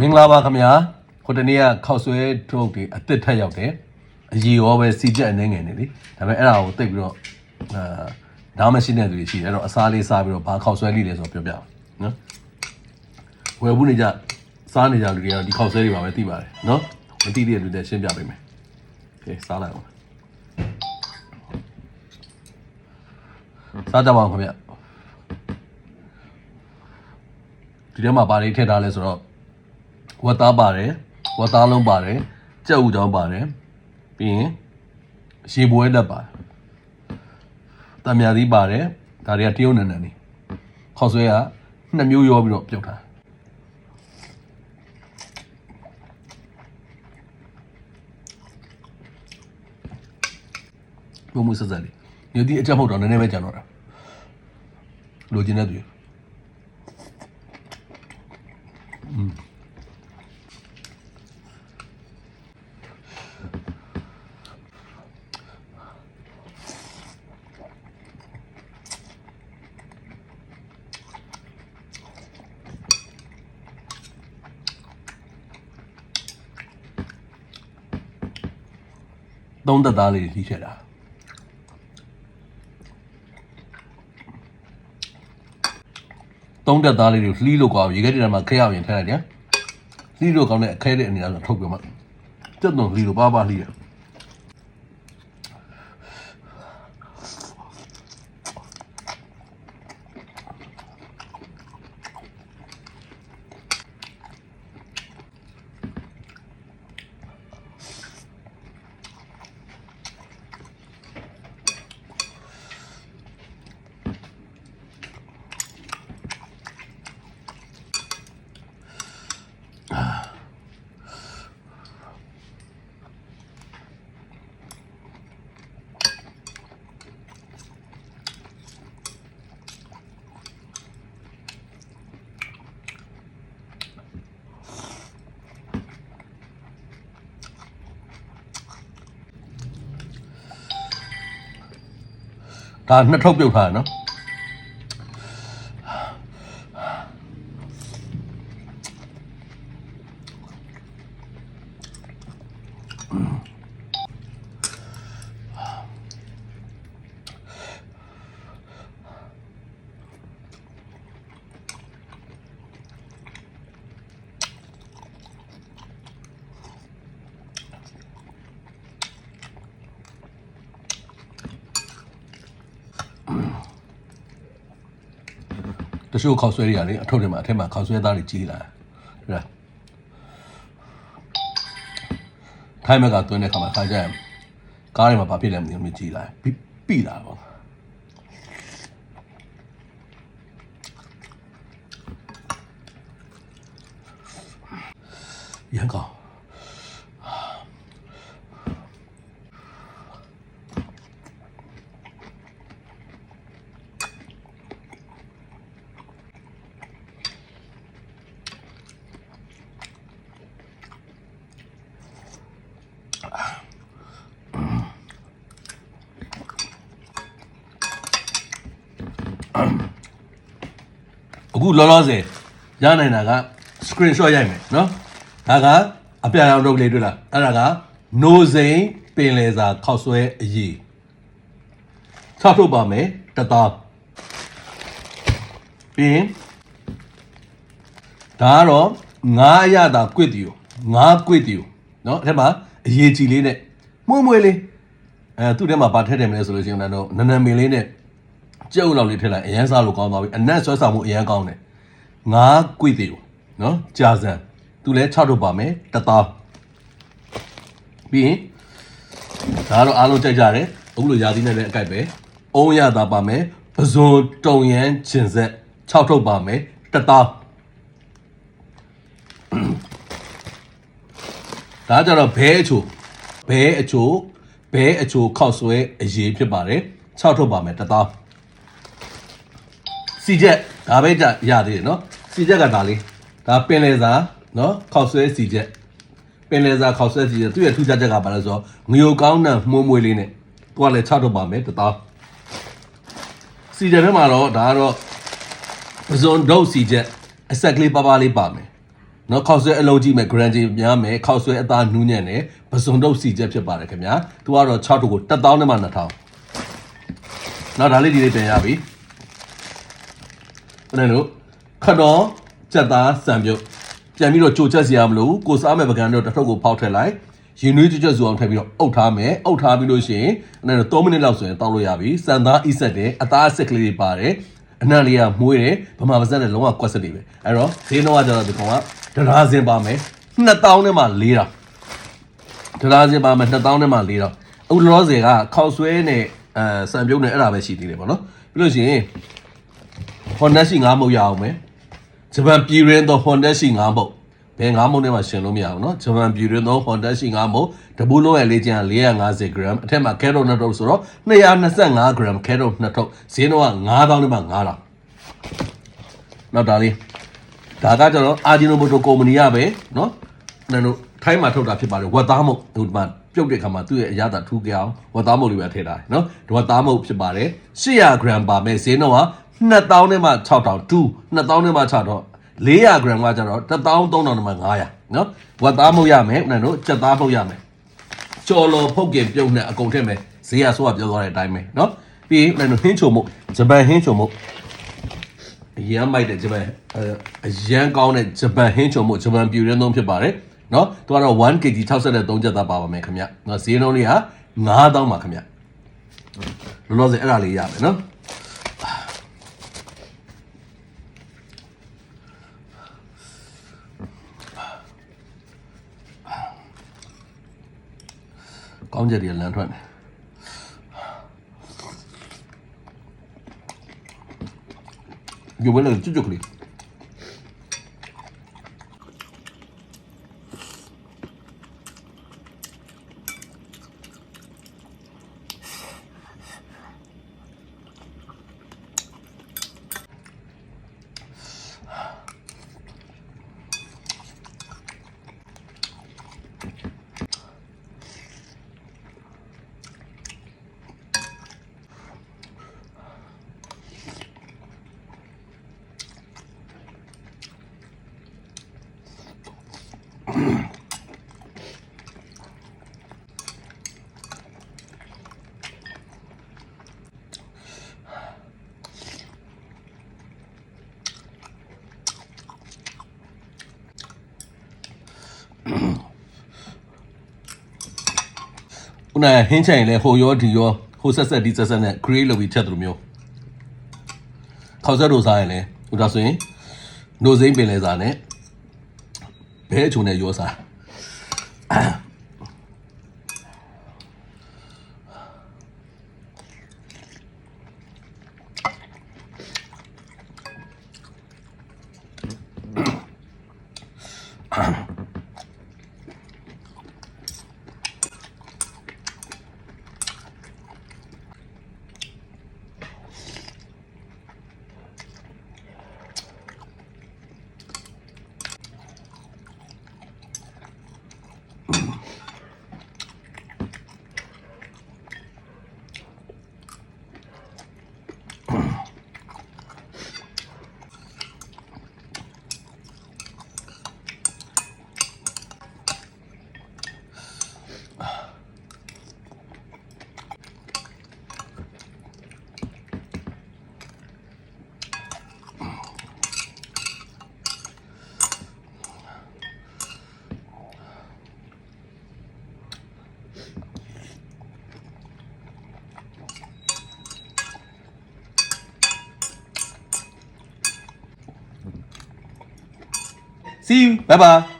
မင်္ဂလာပါခင်ဗျာခုတနေ့ကခောက်ဆွဲထုတ်တွေအစ်စ်ထက်ရောက်တယ်အရေရောပဲစီချက်အနေငယ်နေလေဒါပေမဲ့အဲ့ဒါကိုတိတ်ပြီးတော့အာဒါမှရှိတဲ့သူတွေရှိတယ်အဲ့တော့အစားလေးစားပြီးတော့ဘာခောက်ဆွဲလိလဲဆိုတော့ပြောပြပါနော်ဝယ်ဘူးနေကြစားနေကြလူတွေကတော့ဒီခောက်ဆွဲတွေပါပဲသိပါတယ်နော်မသိသေးတဲ့လူတွေရှင်းပြပေးမယ်ကဲစားလိုက်အောင်စားကြပါအောင်ခင်ဗျဒီထဲမှာဘာတွေထည့်ထားလဲဆိုတော့ ဝတ်သားပါတယ်ဝတ်သားလုံးပါတယ်ကြက်ဥချောင်းပါတယ်ပြီးရင်ရေပွဲတက်ပါတယ်တံမြာသီးပါတယ်ဒါတွေကတရုတ်နန်နန်နေခေါက်ဆွဲကနှစ်မျိုးရောပြီးတော့ပြုတ်ထားဘုံမှုဆက်ဆက်လေးညဒီအချက်မဟုတ်တော့နည်းနည်းပဲကြံတော့တာလိုချင်တဲ့သူ သုံးသက်သားလေးထိချက်တာသုံးသက်သားလေးတွေလှီးလို့ကွာရေခဲတွေထဲမှာခဲအောင်ရင်ထည့်လိုက်တယ်လှီးလို့ကောင်းတဲ့အခဲတဲ့အနေနဲ့ဆိုထုတ်ပြမှာတက်တော့လှီးလို့ပါပါလှီးရ ဒါနှစ်ထုပ်ပြုတ်ထားတယ်နော် တချို့ခောက်ဆွဲတွေကနေအထုပ်တွေမှာအထက်မှာခောက်ဆွဲသားတွေကြီးလာတယ်ဒါထိုင်းမကတွင်းတဲ့ခါမှာခါကြရင်ကားတွေမှာဘာဖြစ်လဲမသိဘူးမြကြီးလာပြီးပြီလာပေါ့ရန်ကောင်း အခုလောလောဆယ်ရနိုင်တာက screenshot ရိုက်မယ်နော်ဒါကအပြာရောင်တော့ကလေးတွေ့လားအဲ့ဒါက no စိန်ပင်လေစာခောက်ဆွဲအရေးဆောက်ထုတ်ပါမယ်တသားပြီးရင်ဒါကတော့ငါးရတာကွစ်တီကိုငါးကွစ်တီကိုနော်အဲ့ထက်မှာအရေးကြီးလေးနဲ့မွေ့မွေ့လေးအဲသူ့ထဲမှာဗာထည့်တယ်မလဲဆိုလို့ရှိရင်တော့နနမင်လေးနဲ့ ကြက်ဥလောက်လေးထည့်လိုက်အရန်စားလို့ကောင်းသွားပြီအနက်ဆွဲဆောင်မှုအရန်ကောင်းတယ်ငါးကွေ့သေးကိုနော်ကြာစံသူလဲ6ထုတ်ပါမယ်တသားပြီးရင်ဒါကတော့အားလုံးကြိုက်ကြတယ်အခုလိုရာသီနဲ့လည်းအကြိုက်ပဲအုံးရတာပါမယ်ပဇွန်တုံရန်ဂျင်ဆက်6ထုတ်ပါမယ်တသားဒါကြတော့ဘဲအချိုဘဲအချိုဘဲအချိုခောက်ဆွဲအရေးဖြစ်ပါတယ်6ထုတ်ပါမယ်တသား စီချက်ဒါပဲကြရသေးတယ်နော်စီချက်ကဒါလေးဒါပင်လေစာနော်ခောက်ဆွဲစီချက်ပင်လေစာခောက်ဆွဲစီချက်သူ့ရဲ့ထူးခြားချက်ကဘာလဲဆိုတော့ငရုတ်ကောင်းတဲ့မှုံးမွေးလေးနဲ့သူကလည်းချတော့ပါမယ်တသားစီချက်ထဲမှာတော့ဒါကတော့ပဇွန်ဒုတ်စီချက်အဆက်ကလေးပါးပါးလေးပါမယ်နော်ခောက်ဆွဲအလုံးကြီးမဲ့ grand ကြီးများမယ်ခောက်ဆွဲအသားနူးညံ့တယ်ပစုံတော့စီချက်ဖြစ်ပါတယ်ခင်ဗျာသူကတော့6တုပ်ကို1000နဲ့မှ2000နောက်ဒါလေးဒီလေးပြန်ရပြီ ဘယ်နဲ့လို့ခတော်စက်သားစံပြုတ်ပြန်ပြီးတော့ကြိုချက်စီရမလို့ကိုစားမဲ့ပကံတော့တစ်ထုပ်ကိုဖောက်ထည့်လိုက်ရင်နွေးကြွကြွစုအောင်ထည့်ပြီးတော့အုပ်ထားမယ်အုပ်ထားပြီးလို့ရှိရင်အဲ့ဒါ3မိနစ်လောက်ဆိုရင်တောက်လို့ရပြီစံသားအီးဆက်တယ်အသားအဆက်ကလေးတွေပါတယ်အနှံ့လေးကမွေးတယ်ဗမာပါဇက်နဲ့လုံးဝကွက်စက်တွေပဲအဲ့တော့ဈေးနှုန်းကကျတော့ဒီကောင်ကဒရာစင်ပါမယ်2000နဲ့မှ4000ဒရာစင်ပါမယ်2000နဲ့မှ4000အခုလောလောဆယ်ကခောက်ဆွဲနဲ့အဲစံပြုတ်နဲ့အဲ့ဒါပဲရှိသေးတယ်ပေါ့နော်ပြီးလို့ရှိရင် Honda ရှိ9မုတ်ရအောင်မယ်ဂျပန်ပြည်ရင်းသော Honda ရှိ9မုတ်ဘယ်9မုတ်နဲ့မှရှင်လို့မရအောင်နော်ဂျပန်ပြည်ရင်းသော Honda ရှိ9မုတ်တပူးလုံးရဲ့လေကျန်450 gram အထက်မှာ carrot 2ထုပ်ဆိုတော့225 gram carrot 2ထုပ်ဈေးတော့9000နဲ့မှ9000နောက်ဒါလေးဒါကကျတော့ Ajinomoto ကုမ္ပဏီကပဲနော်နင်တို့ထိုင်းမှာထုတ်တာဖြစ်ပါတယ်ဝက်သားမုတ်ဒီမှာပြုတ်တဲ့ခါမှာသူ့ရဲ့အရသာထူးကြအောင်ဝက်သားမုတ်လေးပဲထည့်ထားတယ်နော်ဒီဝက်သားမုတ်ဖြစ်ပါတယ်800 gram ပါမယ်ဈေးတော့ 2000နဲ့မှ6000 2 2000နဲ့မှ6000 400 gram ကကြတော့13000နဲ့မှ900နော်ဝက်သားမဟုတ်ရမယ်ဦးနန်တို့ကြက်သားမဟုတ်ရမယ်ကျော်လော်ဖုတ်ကင်ပြုတ်နဲ့အကုန်ထည့်မယ်ဈေးကဆိုးကပြောသွားတဲ့အတိုင်းပဲနော်ပြီးရင်ဦးနန်တို့ဟင်းချုံမှုဂျပန်ဟင်းချုံမှုအရန်မိုက်တဲ့ဂျပန်အရန်ကောင်းတဲ့ဂျပန်ဟင်းချုံမှုဂျပန်ပြူရဲသုံးဖြစ်ပါတယ်နော်သူကတော့ 1kg 63ကျပ်သားပါပါမယ်ခင်ဗျနော်ဈေးနှုန်းလေးဟာ9000ပါခင်ဗျလောလောဆယ်အဲ့ဒါလေးရမယ်နော် ကောင်းချက်တွေလမ်းထွက်တယ်ဒီဘက်လည်းကျွတ် ခုနကဟင်းချင်ရင်လည်းဟိုရောဒီရောဟိုဆက်ဆက်ဒီဆက်ဆက်နဲ့ create လုပ်ပြီးချက်သလိုမျိုးခေါက်ဆက်တို့စားရင်လည်းဟိုဒါဆိုရင်နိုစိမ့်ပင်လဲစားနဲ့ဘဲအချုံနဲ့ရောစား ，See you，拜拜。